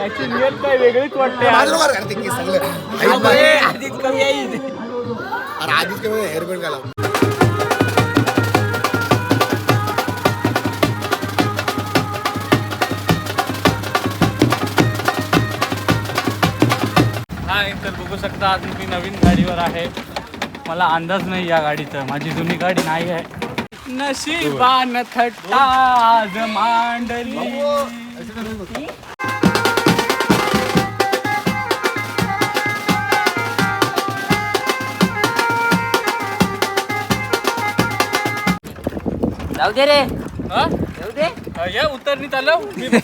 त्याची नियत काय वेगळीच वाटते आज. माझं बरं. करते की सगळं. हाईट अरे, नाही. आधीच कमी आहे. अरे आधीच कमी हेअरबँड घाला. हा तर बघू शकता आज मी नवीन गाडीवर आहे. मला अंदाज नाही या गाडीचा. माझी जुनी गाडी नाही आहे. नशिबान थट्टा आज मांडली. जाऊ दे रे. हा? जाऊ दे. हा, या उतरणी चालव मी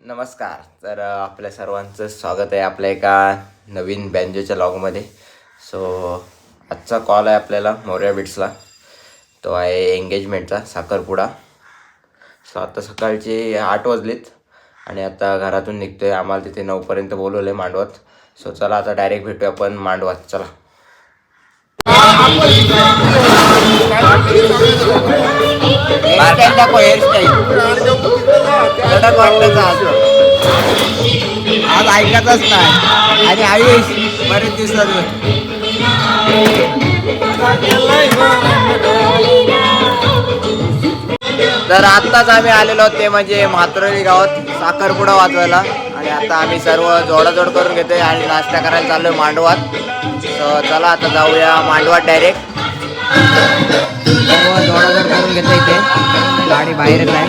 नमस्कार. तर अ, आपल्या सर्वांचं स्वागत आहे आपल्या एका नवीन बँजोच्या लॉगमध्ये. सो आजचा कॉल आहे आपल्याला मोर्या बिट्सला तो आहे एंगेजमेंटचा साखरपुडा. सो आता सकाळचे आठ वाजलेत. आणि आता घरातून निघतो आहे आम्हाला तिथे नऊपर्यंत बोलवलं आहे सो चला आता डायरेक्ट भेटूया आपण मांडवात. चला. आज. ऐकतच नाही. आणि आयुष बरेच दिवसात तर आत्ताच आम्ही आलेलो आहोत ते म्हणजे म्हात्रोली गावात. साखरपुडा वाजवायला. आणि आता आम्ही सर्व जोडाजोड करून घेतोय आणि नाश्ता करायला चाललोय मांडवात. तर चला आता जाऊया मांडवात डायरेक्ट सर्व जोडाजोड करून घेतो इथे. गाडी बाहेरच आहे.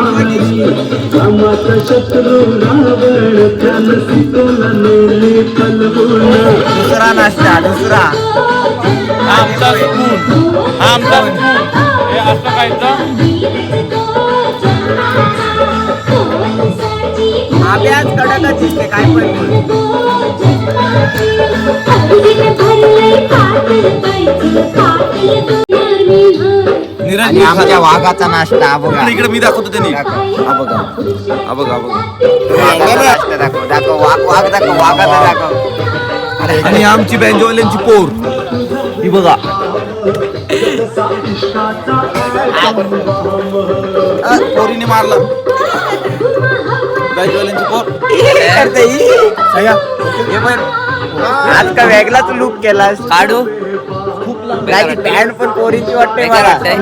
अच्छा अगजी टपाकी. सुरंग चला, मांडवात. फुलला दुसरा नाश्ता दुसरा हा आमचा स्पून आमचा स्पून हे असं खायचं अभ्यास कडकच दिसते काय पण. आणि आमच्या वाघाचा नाश्ता हा बघा. इकडे मी दाखवतो त्यांनी. दाखव. हा बघा. हा बघा हा बघा. वाघाचा नाश्ता दाखव दाखव वाघ वाघ दाखव वाघाचा दाखव. आणि आमची बँजोवाल्यांची पोर. ही बघा. आ, पोरीने मारला. बँजोवाल्यांची पोर. हे करते ही. हे पण आज का वेगळाच लुक केलास? काढू. त्याची पॅन्ट पण पोरीची वाटते बेकार मला. वाटतंय.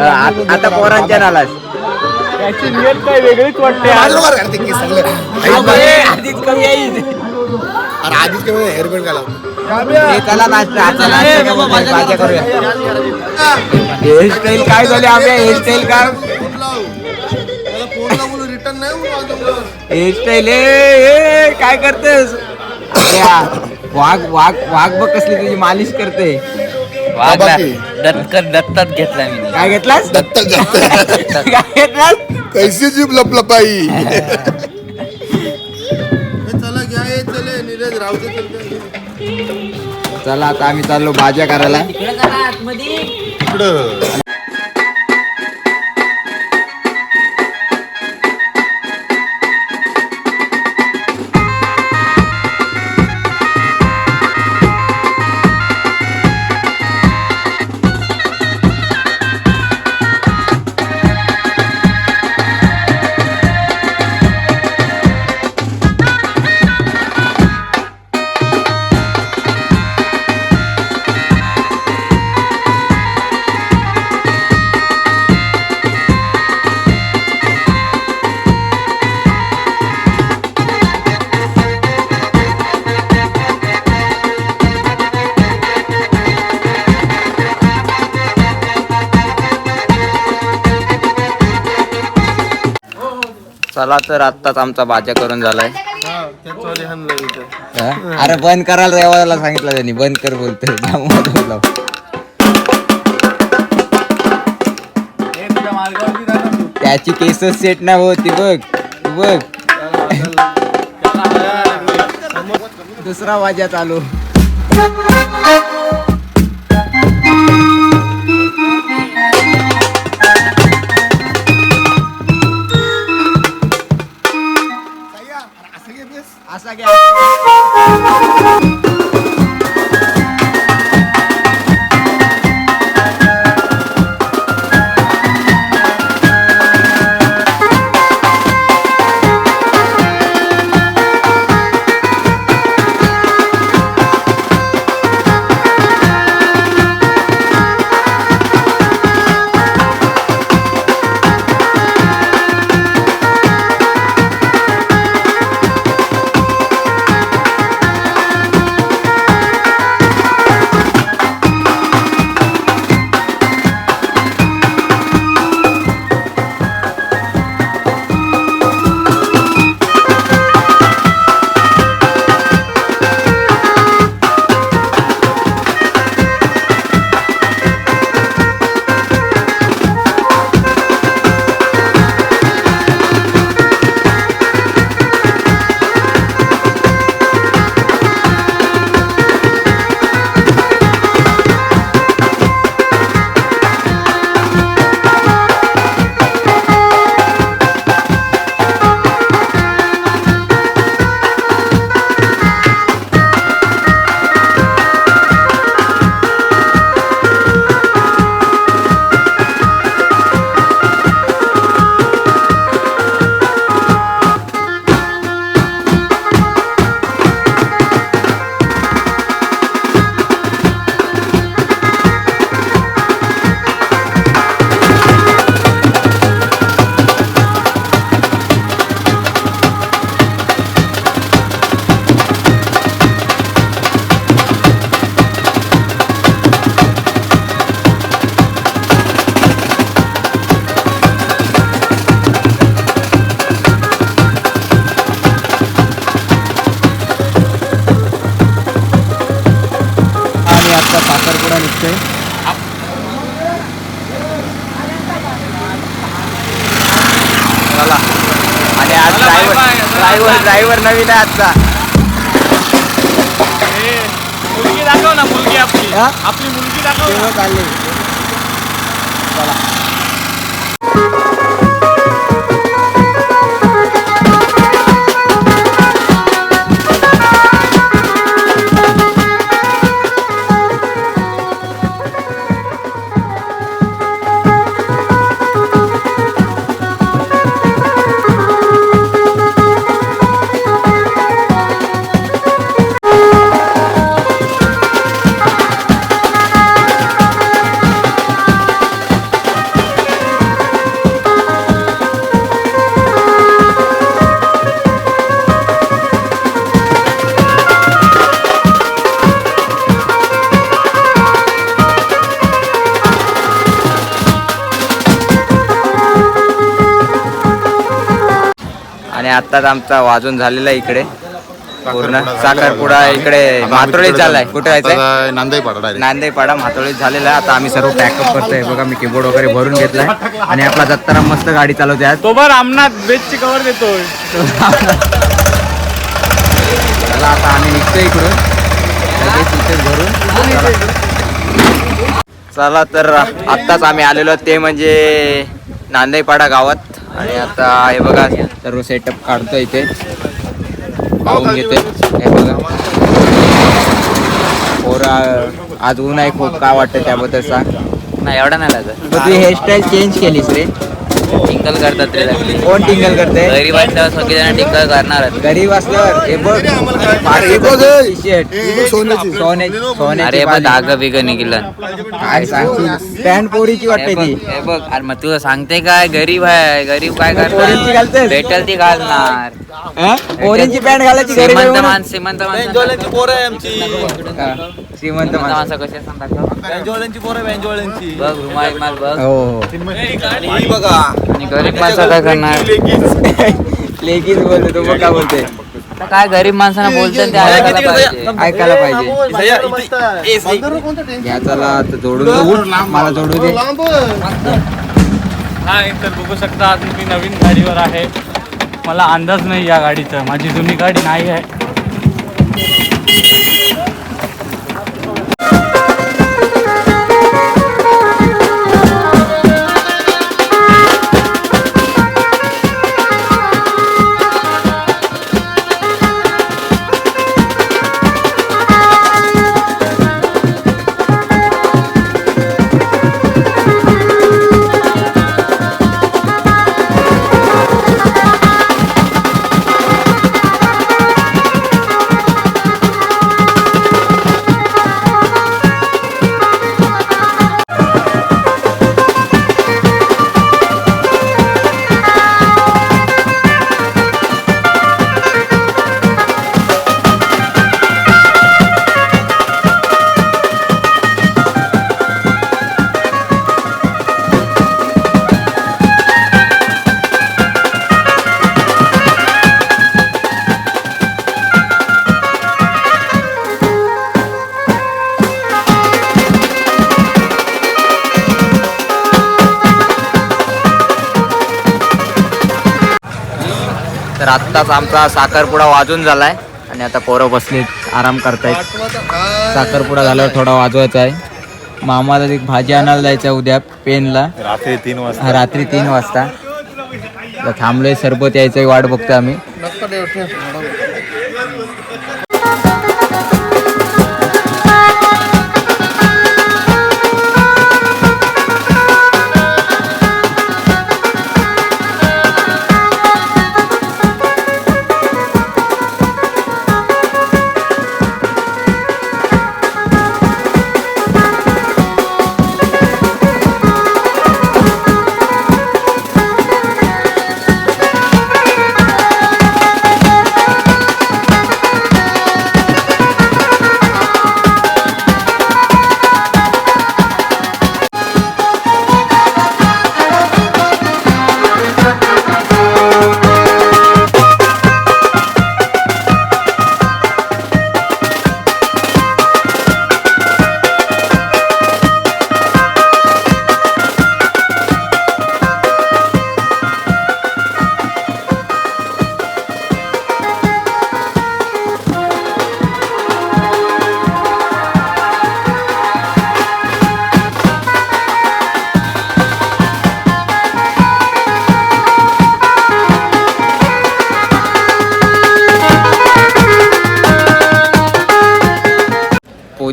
हा, आ- आता पोरांच्या नालाच त्याची नियत काय वेगळीच वाटते आज. माझं बरं करते की सगळं. हाईट अरे, नाही. आधीच कमी आहे. अरे आधीच कमी हेअरबँड घाला. हे चला आता करूया. हेअरस्टाईल काय झाली आम्ही हेअरस्टाईल रिटर्न नाही हेअरस्टाईल काय करतेस? या, वाघ वाघ वाघ बघ कसली तुझी मालिश करते. वागला बाकी. दत्त दत्तात घेतला मी. काय घेतलास? दत्तक जास्त. काय घेतलास? कैसी जीप लपलपाई. चला घ्या हे चले. नीरज राहू दे चल चला आता आम्ही चाललो भाज्या करायला. इकडं. चला तर आत्ताच आमचा बाजा करून झालाय हा हा? अरे बंद करायला रेवाला सांगितलं त्यांनी बंद कर बोलतोय. हे. त्याची केसच सेट नाही होती बघ तू बघ दुसरा वाजा चालू आणि ड्रायव्हर. ड्रायव्हर नवीन आहे आजचा मुलगी दाखव ना मुलगी आपली? आपली मुलगी दाखव चालले आणि आत्ताच आमचा वाजून झालेला आहे इकडे. पूर्ण साखरपुडा इकडे मातोळीत चाललाय कुठे जायचंय? नांदाई पाडा डायरेक्ट नांदेपाडा मातोळीत झालेला आहे. आता आम्ही सर्व पॅकअप करतोय. बघा मी कीबोर्ड वगैरे भरून घेतलाय. आणि आपला दत्ताराम मस्त गाडी चालवते आज. तो बरं रामनाथ बेचची कवर देतोय. चला आता आम्ही निघतोय इकडून. भरून. चला तर आत्ताच आम्ही आलेलो ते म्हणजे नांदेपाडा गावात. आणि आता हे बघा सर्व सेटअप काढतोय इथे. पाहून घेते हे बघा. पोरा आज ऊन आहे खूप काय वाटतं त्याबद्दल सांग नाही एवढा नाही लागत. तू हेअरस्टाईल चेंज केलीस रे. टिंकल करतात रे. कोण टिंगल करते घरी वाटल्यावर सगळेजण टिंकल करणारच. गरीब असल्यावर? हे बघ. हे बघ, हे. हे सोन्याची. सोने सोन्याची अरे बघ. दाग बिग निघलं. काय सांगशील? पॅन्ट पोरीची हे वाटते बघ ती. हे बघ. अरे मग तुला सांगते काय? गरीब आहे. गरीब काय पोरीची करणार? घालतेस? भेटल ती घालणार. पोरींची पॅन्ट घालायची घरी श्रीमंत जाऊन. माणसं श्रीमंत माणसं. पोरं आहे आमची. हा, श्रीमंत श्रीमंत माणसं. माणसं कशी असतात दाखव. बेंजोळ्यांची पोरं बेंजोळ्यांची बघ रुमाल माल बघ. हो. ही बघा. आणि गरीब माणसं काय करणार? लेकीच बोलतो तो काय बोलते. आता काय गरीब माणसांना बोलतात ते ऐकायला पाहिजे. ऐकायला पाहिजे. घ्या चला आता जोडून दे. मला जोडू दे. नाही तर बघू शकता आज मी नवीन गाडीवर आहे. मला अंदाज नाही या गाडीचा. माझी जुनी गाडी नाही आहे. तर आत्ताच आमचा साखरपुडा वाजून झालाय. आणि आता पोरं बसलीत आराम करतायत. साखरपुडा झाल्यावर थोडा वाजवायचा आहे. मामाला एक भाजी आणायला जायचं आहे उद्या पेनला. रात्री तीन वाजता. रात्री तीन वाजता. तर थांबलोय सरबत यायचं वाट बघतो आम्ही.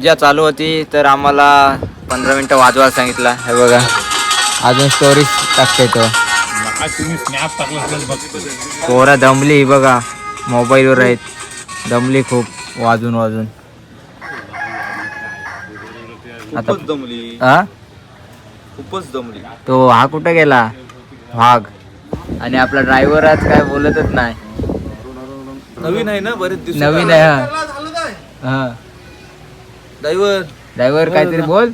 पूजा चालू होती तर आम्हाला पंधरा मिनटं वाजवायला सांगितलं. हे बघा. अजून स्टोरीज टाकते तो. पोरा दमली बघा. मोबाईलवर आहेत. दमली खूप वाजून वाजून. आता दमली. हा खूपच दमली. तो हा कुठं गेला? वाघ आणि आपला ड्रायव्हर आज काय बोलतच नाही. नवीन आहे ना बरेच नवीन आहे हा. हा. ड्रायव्हर. ड्रायव्हर काहीतरी बोल.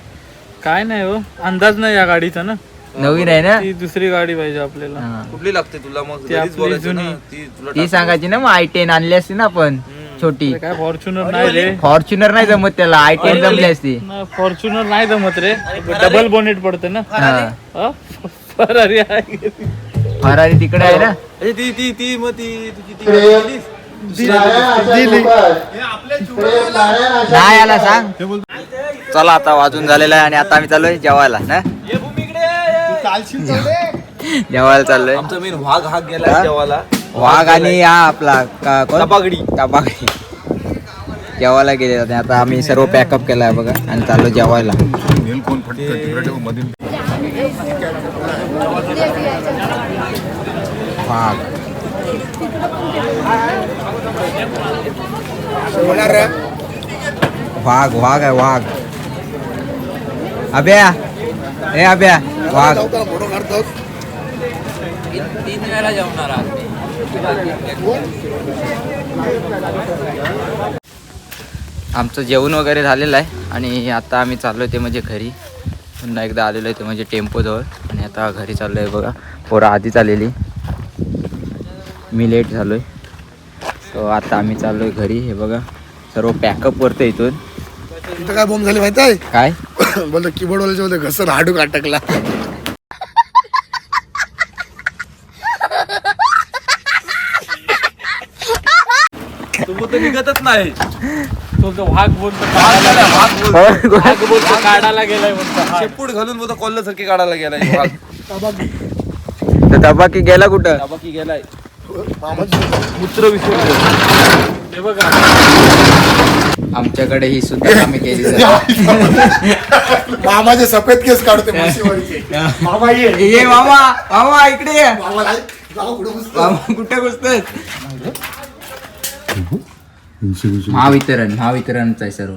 काय नाही हो अंदाज नाही या गाडीचा ना. नवीन आहे ना? ती दुसरी गाडी पाहिजे आपल्याला. हा. कुठली लागते तुला मग? ती घरीच आपली बोलायचं ना. जुनी. ती तुला ती सांगायची ना मग आय टेन आणली असती ना आपण छोटी. काय फॉर्च्युनर नाही रे. फॉर्च्युनर नाही जमत त्याला आय टेन जमली असती. फॉर्च्युनर नाही जमत रे. डबल बोनेट पडते ना. हा. हा? फरारी आहे. फरारी तिकडे आहे ना? अरे ती ती ती मग ती तुझी ती गाडी दिलीस? नाही आला सांग. चला आता वाजून झालेला आहे आणि आता आम्ही चाललोय जेवायला ना? जेवायला चाललोय. आमचा मेन वाघ हा गेला जेवाला वाघ आणि हा आपला का- कोण? तपागडी. तपागडी जेवायला गेले होते. आता आम्ही सर्व पॅकअप केलाय बघा आणि चाललो जेवायला. वाघ. वाघ वाघ आहे वाघ. अभ्या. ए अभ्या वाघ. तीन वेळा जेवणार आमचं जेवण वगैरे झालेलं आहे आणि आता आम्ही चाललो ते म्हणजे घरी. पुन्हा एकदा आलेलो आहे ते म्हणजे टेम्पोजवळ. आणि आता घरी चाललो आहे बघा. पोरं आधीच आलेली. मी लेट झालो आहे सो आता आम्ही चाललो आहे घरी. हे बघा सर्व पॅकअप करतो इथून. इथं काय बॉम्ब झाली माहिती आहे काय? बोलतो कीबोर्ड वाल्याच्या मध्ये घसर हाडूक अटकला. तो तो वाघ बोलतो काढायला वाघ बोलतो. काढायला गेलाय बोलतो शेपूट घालून बोलतो कोल्ह्यासारखी काढायला गेलाय वाघ. तर तबाकी गेला कुठं? बाकी गेलाय. मूत्र हे बघा आमच्याकडे ही सुद्धा कामे केली. मामाचे सफेद केस काढते. मामा ये. ये मामा मामा इकडे ये. मामा कुठे घुसतोय? महावितरण महावितरणचा आहे सर्व.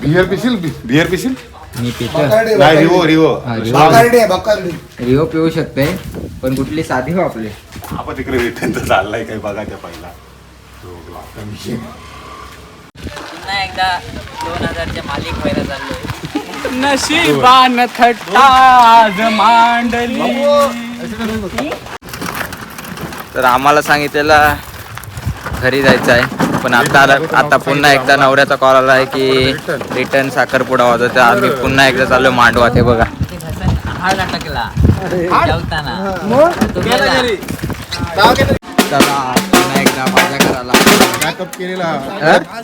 बियर पिशील बियर पिशील मी पितो. नाही रिवो. रिवो. हा, रिवो. बकार्डी आहे, बकार्डी. रिओ पिऊ शकते पण कुठली साधी हो आपले? आपण तिकडे रिटर्न चाललाय काय बघा त्या पहिला. पुन्हा एकदा दोन हजारच्या मालिक व्हायला चाललोय. नशिबान थट्टा आज मांडली. तर आम्हाला सांगितलेलं घरी जायचं आहे. पण आता आता पुन्हा एकदा नवऱ्याचा कॉल आला आहे की रिटर्न साखरपुडा वाजवतो आम्ही पुन्हा एकदा चाललो मांडवा ते बघा. चला पुन्हा एकदा माझ्या घराला. बॅकअप केलेला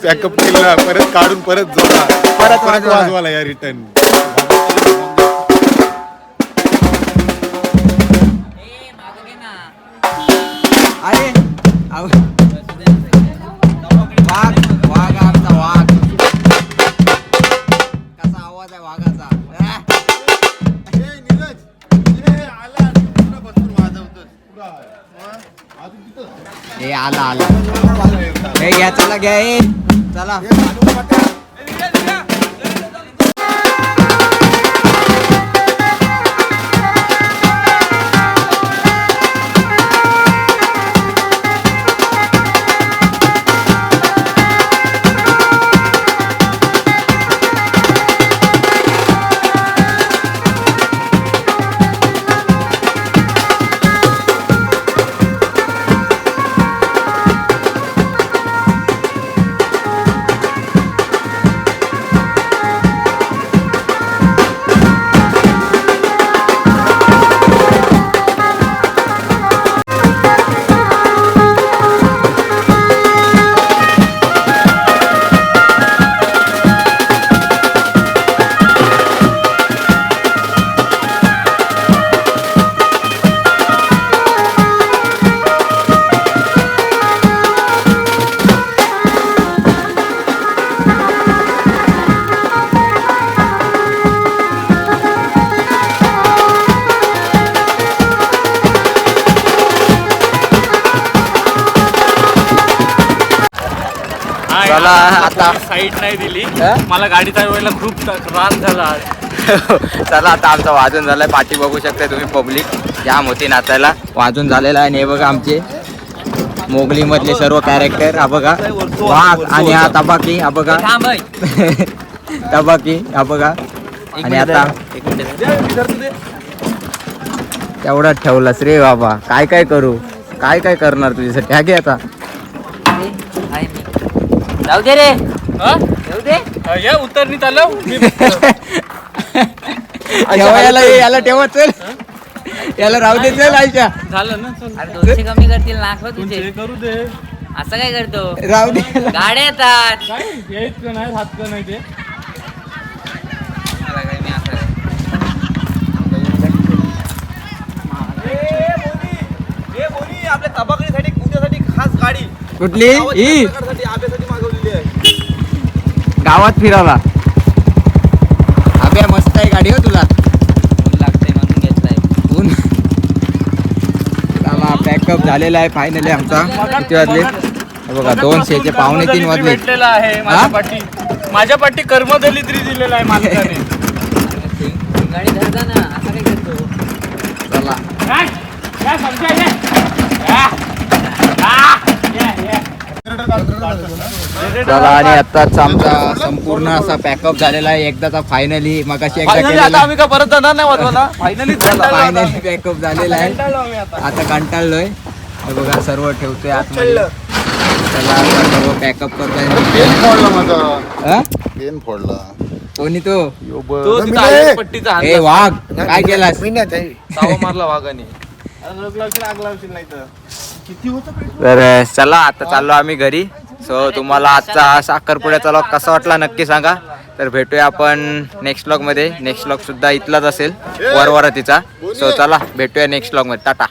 बॅकअप केलेला परत काढून परत जोडा परत वाजवा. वाजवाला या रिटर्न. अरे आला आला. हे घ्या चला घ्या चला. चला आता साईड नाही दिली? मला गाडी चालवायला खूप त्रास झाला चला आता आमचा वाजून झालाय पाठी बघू शकता तुम्ही पब्लिक जाम होती नाचायला. वाजून झालेला आहे आणि हे बघा आमचे मोगली मधले सर्व कॅरेक्टर हा बघा. वाघ आणि हा तबाकी हा बघा. तबाकी हा बघा. आणि आता तेवढाच ठेवलास रे बाबा. काय काय करू? काय काय करणार तुझ्यासाठी? हा घे आता. जाऊ दे रे. हा? जाऊ दे. अ, या उतरणीत आलं. मी ठेवा याला याला ठेवा चल. याला राहू दे चल आयच्या झालं ना चल. अरे दोनशे कमी करतील नाखव तुझे. तुमचे करू दे. असं काय करतो? राहू दे. याला. गाड्या येतात. काय? यायच नाही? हात का नाही ते. आपल्या तबाकडीसाठी उद्यासाठी खास गाडी. कुठली? ही आब्यासाठी गावात फिरायला अबे मस्त आहे गाडी हो तुला. ऊन लागतंय म्हणून घेतलाय. ऊन. चला पॅकअप झालेला आहे फायनली आमचा. किती वाजले? बघा दोन शेचे पावणे तीन वाजले. भेटलेला आहे माझ्या? पाठी माझ्या पाठी कर्मदलित्री दिलेला आहे मालकाने गाडी धरता ना असं काय करतो चला काय या, समजा, ये. या. आ, ये, ये. चला आणि आताच आमचा संपूर्ण असा पॅकअप झालेला आहे. एकदाचा फायनली मग अशी एकदा आम्ही का परत जाणार नाही वाजवायला फायनली फायनली पॅकअप झालेला आहे. आता कंटाळलोय. हे बघा सर्व ठेवतोय आतमध्ये. चला सर्व पॅकअप करतोय पेन फोडला माझा. हा? पेन फोडला. कोणी तो? पट्टीचा ए वाघ काय केलास? सावा मारला वाघाने. तर चला आता चाललो आम्ही घरी. सो तुम्हाला आजचा हा साखरपुड्याचा लॉग कसा वाटला नक्की सांगा. तर भेटूया आपण नेक्स्टमध्ये. नेक्स्ट लॉग सुद्धा इथलाच असेल वरवरातीचा. सो चला भेटूया नेक्स्टमध्ये. टाटा.